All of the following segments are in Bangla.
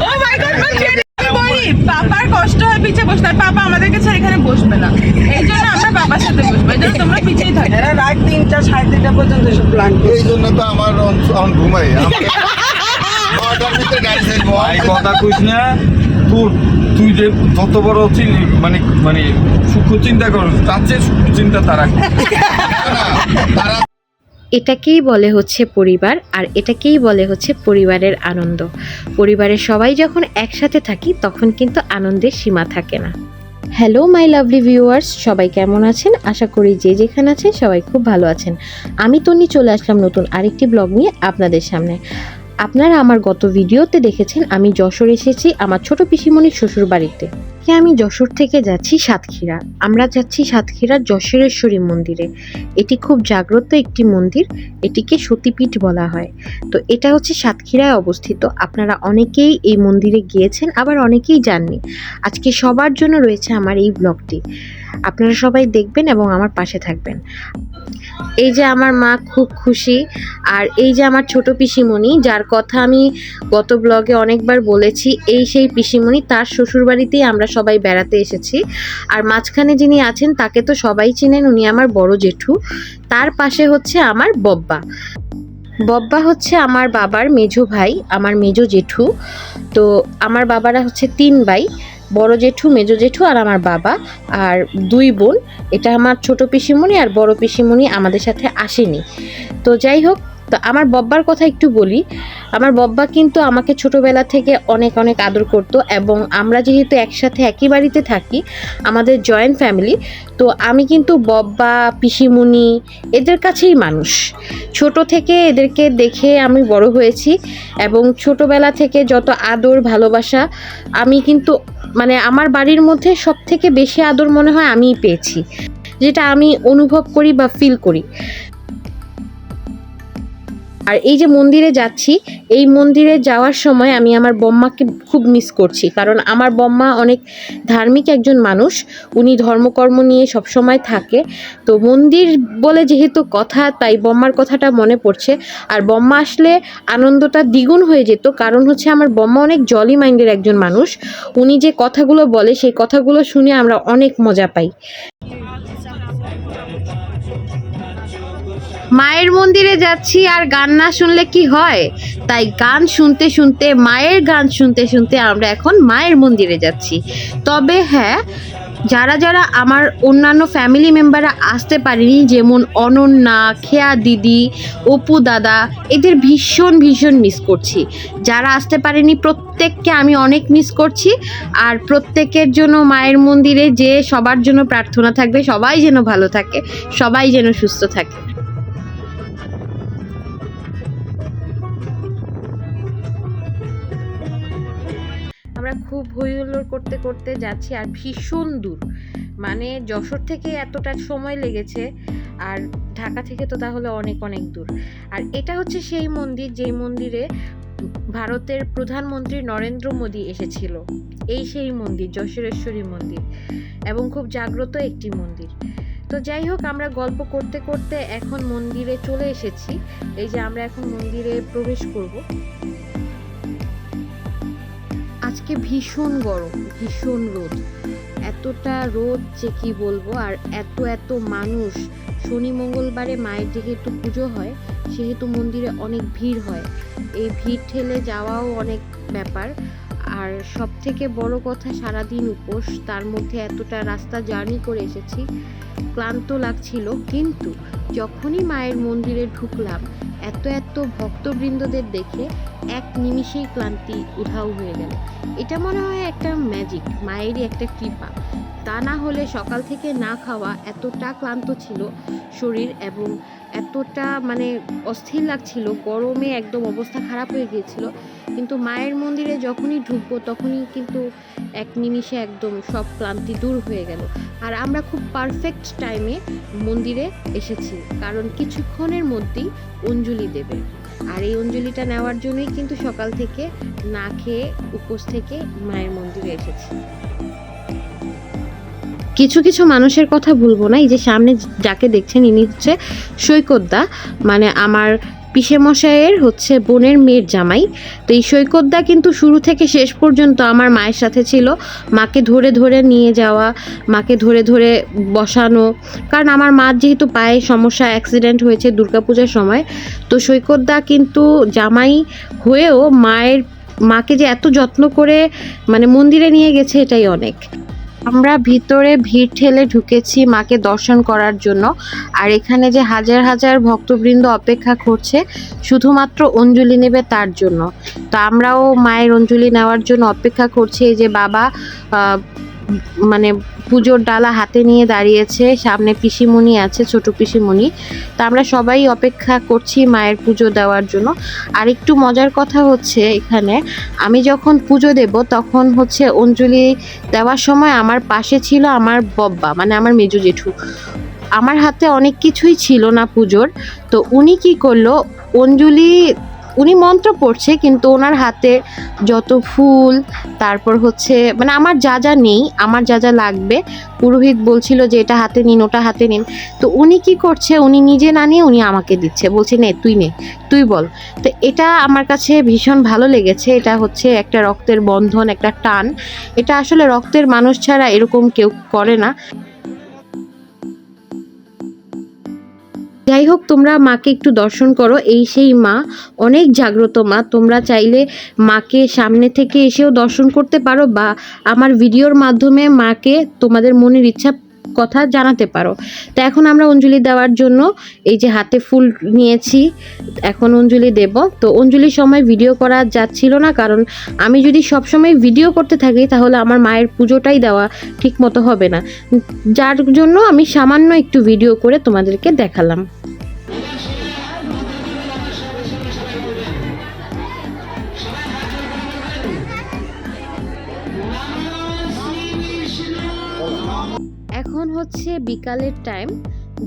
ও মাই গড মা ছেড়ে আমি বলি? পাপার কষ্ট হয় পিছে বসতে আর পাপা আমাদের কাছে এখানে বসবে না। এই জন্য আমরা বাবার সাথে বসবো। এই জন্য তোমরা পিছেই থাকো। এরা রাত তিনটা সাড়ে তিনটা পর্যন্ত সব প্ল্যান এই জন্য তো আমার অন- ঘুমাই। নটার ভিতরে গাড়ি ছাড়বো ভাই কথা কইস না। তোর তুই যে যত বড় মানে মানে সূক্ষ্ম চিন্তা কর তার চেয়ে সূক্ষ্ম চিন্তা তারা তারা এটাকেই বলে হচ্ছে পরিবার আর এটাকেই বলে হচ্ছে পরিবারের আনন্দ। পরিবারের সবাই যখন একসাথে থাকি, তখন কিন্তু আনন্দের সীমা থাকে না। হ্যালো, মাই লাভলি ভিউয়ার্স, সবাই কেমন আছেন? আশা করি যে যেখানে আছেন, সবাই খুব ভালো আছেন। আমি তনি চলে আসলাম নতুন আরেকটি ব্লগ নিয়ে আপনাদের সামনে। আপনারা আমার গত ভিডিওতে দেখেছেন, আমি যশোর এসেছি আমার ছোট পিসিমণির শ্বশুর বাড়িতে আজকে আমি যশোর থেকে যাচ্ছি সাতক্ষীরা। আমরা যাচ্ছি সাতক্ষীরার যশোরেশ্বরী মন্দিরে। এটি খুব জাগ্রত একটি মন্দির, এটিকে সতীপীঠ বলা হয়। তো এটা হচ্ছে সাতক্ষীরায় অবস্থিত। আপনারা অনেকেই এই মন্দিরে গিয়েছেন, আবার অনেকেই যাননি। আজকে সবার জন্য রয়েছে আমার এই ব্লগটি। আপনারা সবাই দেখবেন এবং আমার পাশে থাকবেন। এই যে আমার মা খুব খুশি, আর এই যে আমার ছোট পিসিমণি, যার কথা আমি গত ব্লগে অনেকবার বলেছি, এই সেই পিসিমণি তার শ্বশুরবাড়িতেই আমরা সবাই বেড়াতে এসেছি। আর মাঝখানে যিনি আছেন, তাকে তো সবাই চিনেন, উনি আমার বড় জেঠু। তার পাশে হচ্ছে আমার বব্বা। বব্বা হচ্ছে আমার বাবার মেজো ভাই, আমার মেজো জেঠু। তো আমার বাবারা হচ্ছে তিন ভাই, বড় জেঠু মেজো জেঠু আর আমার বাবা। আর দুই বোন, এটা আমার ছোট পিসিমণি আর বড় পিসিমণি আমাদের সাথে আসেনি। তো যাই হোক তো আমার বব্বার কথা একটু বলি। আমার বব্বা কিন্তু আমাকে ছোটবেলা থেকে অনেক অনেক আদর করত এবং আমরা যেহেতু একসাথে একই বাড়িতে থাকি, আমাদের জয়েন্ট ফ্যামিলি তো আমি কিন্তু বব্বা পিসিমুনি এদের কাছেই মানুষ। ছোট থেকে এদেরকে দেখে আমি বড় হয়েছি এবং ছোটবেলা থেকে যত আদর, ভালোবাসা আমি কিন্তু মানে আমার বাড়ির মধ্যে সব থেকে বেশি আদর মনে হয় আমিই পেয়েছি। যেটা আমি অনুভব করি বা ফিল করি। আর এই যে মন্দিরে যাচ্ছি, এই মন্দিরে যাওয়ার সময় আমি আমার বম্মাকে খুব মিস করছি। কারণ আমার বম্মা অনেক ধার্মিক একজন মানুষ, উনি ধর্মকর্ম নিয়ে সবসময় থাকে। তো মন্দির বলে যেহেতু কথা, তাই বম্মার কথাটা মনে পড়ছে। আর বম্মা আসলে আনন্দটা দ্বিগুণ হয়ে যেত, কারণ হচ্ছে আমার বম্মা অনেক জলি মাইন্ডের একজন মানুষ। উনি যে কথাগুলো বলে, সেই কথাগুলো শুনে আমরা অনেক মজা পাই। মায়ের মন্দিরে যাচ্ছি আর গান না শুনলে কি হয়? তাই গান শুনতে শুনতে, মায়ের গান শুনতে শুনতে আমরা এখন মায়ের মন্দিরে যাচ্ছি। তবে হ্যাঁ যারা যারা আমার অন্যান্য ফ্যামিলি মেম্বাররা আসতে পারেনি, যেমন অনন্যা, খেয়া দিদি, অপু দাদা, এদের ভীষণ ভীষণ মিস করছি। যারা আসতে পারেনি, প্রত্যেককে আমি অনেক মিস করছি। আর প্রত্যেকের জন্য মায়ের মন্দিরে যে সবার জন্য প্রার্থনা থাকবে, সবাই যেন ভালো থাকে, সবাই যেন সুস্থ থাকে। আমরা খুব হইহুল্লোড় করতে করতে যাচ্ছি আর ভীষণ দূর। মানে যশোর থেকে এতটা সময় লেগেছে আর ঢাকা থেকে তো তাহলে অনেক অনেক দূর। আর এটা হচ্ছে সেই মন্দির, যেই মন্দিরে ভারতের প্রধানমন্ত্রী নরেন্দ্র মোদী এসেছিল। এই সেই মন্দির, যশোরেশ্বরী মন্দির এবং খুব জাগ্রত একটি মন্দির। তো যাই হোক, আমরা গল্প করতে করতে এখন মন্দিরে চলে এসেছি। এই যে আমরা এখন মন্দিরে প্রবেশ করব। আজকে ভীষণ গরম, ভীষণ রোদ। এতটা রোদ যে কি বলব? আর এত এত মানুষ। শনি মঙ্গলবারে মায়ের যেহেতু পুজো হয়, সেহেতু মন্দিরে অনেক ভিড় হয়। এই ভিড় ঠেলে যাওয়াও অনেক ব্যাপার। আর সব থেকে বড় কথা, সারাদিন উপোস, তার মধ্যে এতটা রাস্তা জার্নি করে এসেছি। ক্লান্ত লাগছিল, কিন্তু যখনই মায়ের মন্দিরে ঢুকলাম, এত এত ভক্তবৃন্দদের দেখে এক নিমিষেই ক্লান্তি উধাও হয়ে গেল। এটা মনে হয় একটা ম্যাজিক মায়েরই একটা কৃপা। তা না হলে সকাল থেকে না খাওয়া এতটা ক্লান্ত ছিল শরীর এবং এতটা মানে অস্থির লাগছিল, গরমে একদম অবস্থা খারাপ হয়ে গিয়েছিল। কিন্তু মায়ের মন্দিরে যখনই ঢুকবো তখনই কিন্তু এক নিমিষে একদম সব ক্লান্তি দূর হয়ে গেল। আর আমরা খুব পারফেক্ট টাইমে মন্দিরে এসেছি, কারণ কিছুক্ষণের মধ্যেই অঞ্জলি দেবে। আর এই অঞ্জলিটা নেওয়ার জন্যই কিন্তু সকাল থেকে না খেয়ে উপোস থেকে মায়ের মন্দিরে এসেছি। কিছু কিছু মানুষের কথা ভুলবো না, এই যে সামনে যাকে দেখছেন ইনি হচ্ছে সৈকতদা মানে আমার পিসে মশাইয়ের হচ্ছে বোনের মেয়ের জামাই। তো এই সৈকতদা কিন্তু শুরু থেকে শেষ পর্যন্ত আমার মায়ের সাথে ছিল। মাকে ধরে ধরে নিয়ে যাওয়া, মাকে ধরে ধরে বসানো। কারণ আমার মার যেহেতু পায়ে সমস্যা অ্যাক্সিডেন্ট হয়েছে দুর্গাপূজার সময়। তো সৈকতদা কিন্তু জামাই হয়েও মায়ের, মাকে যে এত যত্ন করে মানে মন্দিরে নিয়ে গেছে এটাই অনেক। আমরা ভিতরে ভিড় ঠেলে ঢুকেছি মাকে দর্শন করার জন্য। আর এখানে যে হাজার হাজার ভক্তবৃন্দ অপেক্ষা করছে, শুধুমাত্র অঞ্জলি নেবে তার জন্য। তো আমরাও মায়ের অঞ্জলি নেওয়ার জন্য অপেক্ষা করছি। এই যে বাবা মানে পুজোর ডালা হাতে নিয়ে দাঁড়িয়েছে, সামনে পিসিমণি আছে, ছোট পিসিমণি। তো আমরা সবাই অপেক্ষা করছি মায়ের পুজো দেওয়ার জন্য। আর একটু মজার কথা হচ্ছে এখানে, আমি যখন পুজো দেব তখন হচ্ছে অঞ্জলি দেওয়ার সময় আমার পাশে ছিল আমার বব্বা মানে আমার মেজু জেঠু। আমার হাতে অনেক কিছুই ছিল না পুজোর। তো উনি কি করল, অঞ্জলি উনি মন্ত্র পড়ছে, কিন্তু ওনার হাতে যত ফুল, তারপর হচ্ছে মানে আমার যা যা নেই, আমার যা যা লাগবে, পুরোহিত বলছিল যে এটা হাতে নিন, ওটা হাতে নিন। তো উনি কি করছে, উনি নিজে না নিয়ে উনি আমাকে দিচ্ছে, বলছে, নে, তুই নে, তুই বল। তো এটা আমার কাছে ভীষণ ভালো লেগেছে, এটা হচ্ছে একটা রক্তের বন্ধন, একটা টান। এটা আসলে রক্তের মানুষ ছাড়া এরকম কেউ করে না। যাই হোক তোমরা মাকে একটু দর্শন করো। এই সেই মা, অনেক জাগ্রত মা। তোমরা চাইলে মাকে সামনে থেকে এসেও দর্শন করতে পারো বা আমার ভিডিওর মাধ্যমে মাকে তোমাদের মনের ইচ্ছা কথা জানাতে পারো। তো এখন আমরা অঞ্জলি দেওয়ার জন্য এই যে হাতে ফুল নিয়েছি, এখন অঞ্জলি দেব। তো অঞ্জলির সময় ভিডিও করা যাচ্ছিল না, কারণ আমি যদি সব সময় ভিডিও করতে থাকি, তাহলে আমার মায়ের পুজোটাই দেওয়া ঠিক মতো হবে না। যার জন্য আমি সামান্য একটু ভিডিও করে তোমাদেরকে দেখালাম। এখন হচ্ছে বিকালের টাইম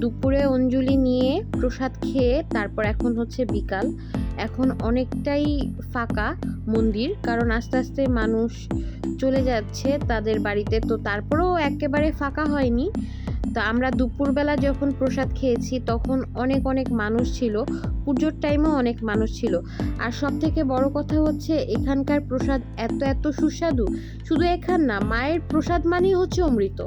দুপুরে অঞ্জলি নিয়ে প্রসাদ খেয়ে তারপর এখন হচ্ছে বিকাল। এখন অনেকটাই ফাঁকা মন্দির, কারণ আস্তে আস্তে মানুষ চলে যাচ্ছে তাদের বাড়িতে। তো তারপরেও একেবারে ফাঁকা হয়নি। তো আমরা দুপুরবেলা যখন প্রসাদ খেয়েছি, তখন অনেক অনেক মানুষ ছিল। পুজোর টাইমেও অনেক মানুষ ছিল। আর সব থেকে বড় কথা হচ্ছে, এখানকার প্রসাদ এত এত সুস্বাদু। শুধু এখান না, মায়ের প্রসাদ মানেই হচ্ছে অমৃত।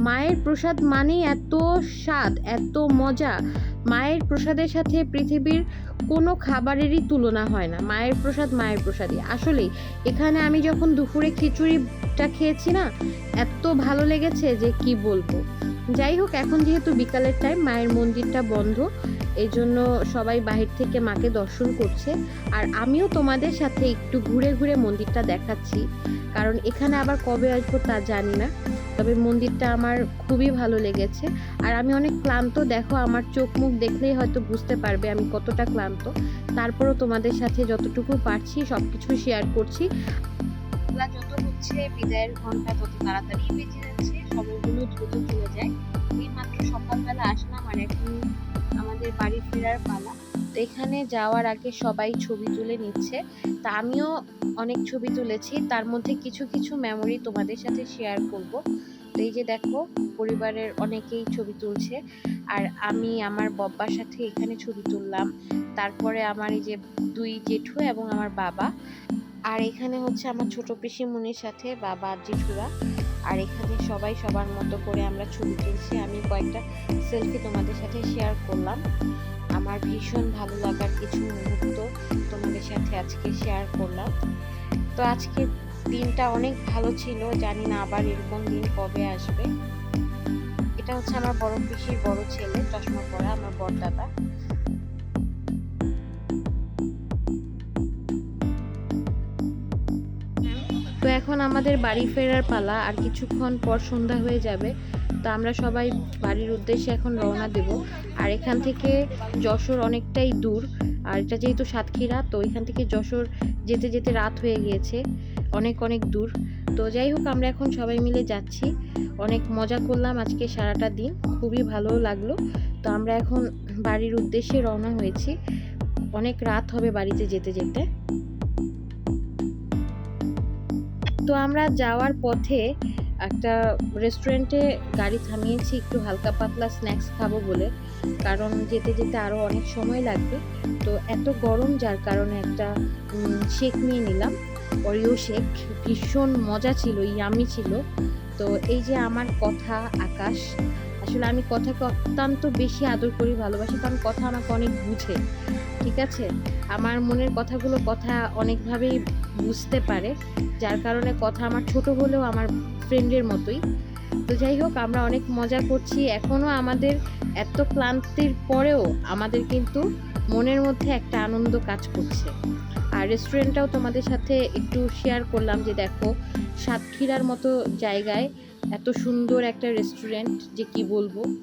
মায়ের প্রসাদ মানেই এত স্বাদ, এত মজা। মায়ের প্রসাদের সাথে পৃথিবীর কোনো খাবারেরই তুলনা হয় না। মায়ের প্রসাদ মায়ের প্রসাদই। আসলে এখানে আমি যখন দুপুরে খিচুড়িটা খেয়েছি না, এত ভালো লেগেছে যে কি বলব? যাই হোক, এখন যেহেতু বিকালের টাইম মায়ের মন্দিরটা বন্ধ এই জন্য সবাই বাহির থেকে মাকে দর্শন করছে। আর আমিও তোমাদের সাথে একটু ঘুরে ঘুরে মন্দিরটা দেখাচ্ছি। কারণ এখানে আবার কবে আসব তা জানি না। তবে মন্দিরটা আমার খুবই ভালো লেগেছে। আর আমি অনেক ক্লান্ত, দেখো আমার চোখ মুখ দেখলেই হয়তো বুঝতে পারবে আমি কতটা ক্লান্ত। তারপরও তোমাদের সাথে যতটুকু পারছি সব কিছু শেয়ার করছি যত হচ্ছে বিদায়ের ঘণ্টা তত তাড়াতাড়ি বেঁচে সময়গুলো দ্রুত চলে যায়। এই মাত্র সকালবেলা আসলাম আর এখন আমাদের বাড়ি ফেরার পালা। তো এখানে যাওয়ার আগে সবাই ছবি তুলে নিচ্ছে। তা আমিও অনেক ছবি তুলেছি। তার মধ্যে কিছু কিছু মেমোরি তোমাদের সাথে শেয়ার করব। তো এই যে দেখো, পরিবারের অনেকেই ছবি তুলছে। আর আমি আমার বব্বার সাথে এখানে ছবি তুললাম। তারপরে আমার এই যে দুই জেঠু এবং আমার বাবা। আর এখানে হচ্ছে আমার ছোট পিসিমণির সাথে বাবা, জেঠুরা। আর এখানে সবাই সবার মতো করে আমরা ছবি তুলছি। আমি কয়েকটা সেলফি তোমাদের সাথে শেয়ার করলাম। আমার ভীষণ ভালো লাগার কিছু মুহূর্ত তোমাদের সাথে আজকে শেয়ার করলাম। তো আজকে দিনটা অনেক ভালো ছিল, জানি না আবার এরকম দিন কবে আসবে। এটা হচ্ছে আমার বড় পিসির বড় ছেলে, চশমা পরা, আমার বড়দাদা এখন আমাদের বাড়ি ফেরার পালা আর কিছুক্ষণ পর সন্ধ্যা হয়ে যাবে, তো আমরা সবাই বাড়ির উদ্দেশ্যে এখন রওনা দেব। আর এখান থেকে যশোর অনেকটাই দূর, আর এটা যেহেতু সাতক্ষীরা, তো এখান থেকে যশোর যেতে যেতে রাত হয়ে গিয়েছে, অনেক অনেক দূর। তো যাই হোক, আমরা এখন সবাই মিলে যাচ্ছি। অনেক মজা করলাম আজকে সারাটা দিন, খুবই ভালো লাগল। তো আমরা এখন বাড়ির উদ্দেশ্যে রওনা হয়েছি। অনেক রাত হবে বাড়িতে যেতে যেতে। তো আমরা যাওয়ার পথে একটা রেস্টুরেন্টে গাড়ি থামিয়েছি, একটু হালকা পাতলা স্ন্যাক্স খাব বলে। কারণ যেতে যেতে আরও অনেক সময় লাগবে। তো এত গরম, যার কারণে একটা শেক নিয়ে নিলাম। অরিও শেক ভীষণ মজা ছিল ইয়ামি ছিল। তো এই যে আমার কথা আকাশ, আসলে আমি কথাকে অত্যন্ত বেশি আদর করি, ভালোবাসি, কারণ কথা আমাকে অনেক বুঝে, ঠিক আছে? আমার মনের কথাগুলো কথা অনেকভাবেই বুঝতে পারে। যার কারণে কথা আমার ছোট হলেও আমার ফ্রেন্ডের মতোই। তো যাই হোক, আমরা অনেক মজা করছি। এখনও আমাদের এত ক্লান্তির পরেও আমাদের কিন্তু মনের মধ্যে একটা আনন্দ কাজ করছে। আর রেস্টুরেন্টটাও তোমাদের সাথে একটু শেয়ার করলাম যে দেখো, সাতক্ষীরার মতো জায়গায় এত সুন্দর একটা রেস্টুরেন্ট যে কি বলব?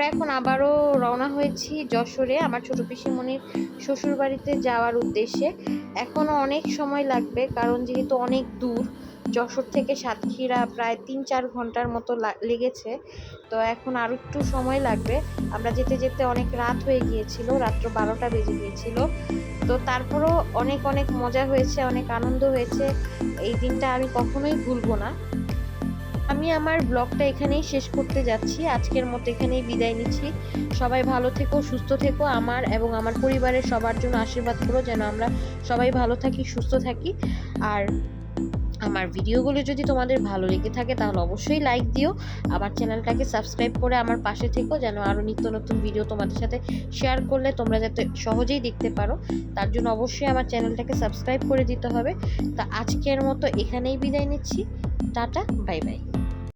আমরা এখন আবারও রওনা হয়েছি যশোরে, আমার ছোট পিসিমণির শ্বশুর বাড়িতে যাওয়ার উদ্দেশ্যে। এখনও অনেক সময় লাগবে, কারণ যেহেতু অনেক দূর, যশোর থেকে সাতক্ষীরা প্রায় তিন চার ঘণ্টার মতো লেগেছে। তো এখন আরও একটু সময় লাগবে। আমরা যেতে যেতে অনেক রাত হয়ে গিয়েছিল, রাত্র বারোটা বেজে গিয়েছিল। তো তারপরও অনেক অনেক মজা হয়েছে, অনেক আনন্দ হয়েছে। এই দিনটা আমি কখনোই ভুলবো না। আমি আমার ব্লগটা এখানেই শেষ করতে যাচ্ছি। আজকের মতো এখানেই বিদায় নিচ্ছি। সবাই ভালো থেকো, সুস্থ থেকো। আমার এবং আমার পরিবারের সবার জন্য আশীর্বাদ করো, যেন আমরা সবাই ভালো থাকি, সুস্থ থাকি। আর আমার ভিডিওগুলো যদি তোমাদের ভালো লেগে থাকে, তাহলে অবশ্যই লাইক দিও। আমার চ্যানেলটাকে সাবস্ক্রাইব করে আমার পাশে থেকো, যেন আরও নিত্য নতুন ভিডিও তোমাদের সাথে শেয়ার করলে তোমরা যাতে সহজেই দেখতে পারো। তার জন্য অবশ্যই আমার চ্যানেলটাকে সাবস্ক্রাইব করে দিতে হবে। তা আজকের মতো এখানেই বিদায় নিচ্ছি। Tata bye bye